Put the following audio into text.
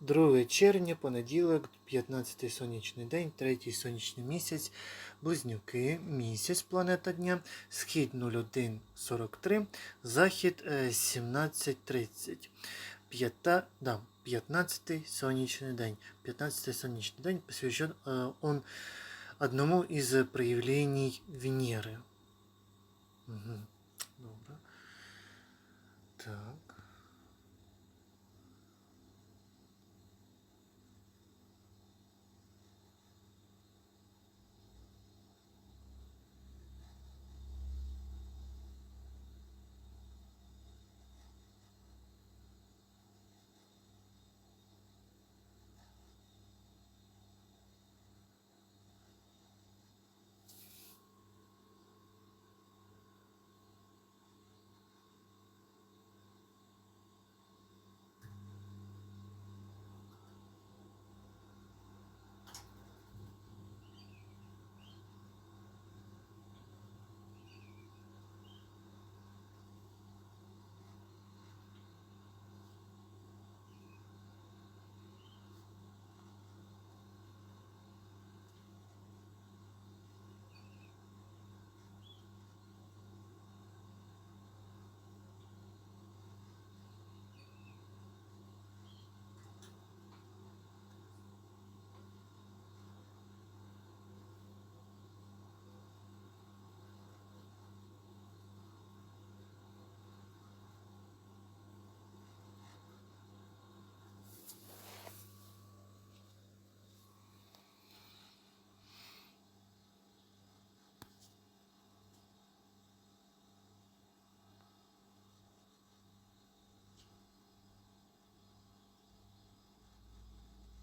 2 червня, понеділок, 15-й сонячний день, 3-й сонячний місяць, близнюки, місяць, планета дня, схід 0143, захід е, 17.30. П'ята, да, 15-й сонячний день. 15-й сонячний день посвящен э, он одному из проявлений Венеры. Угу.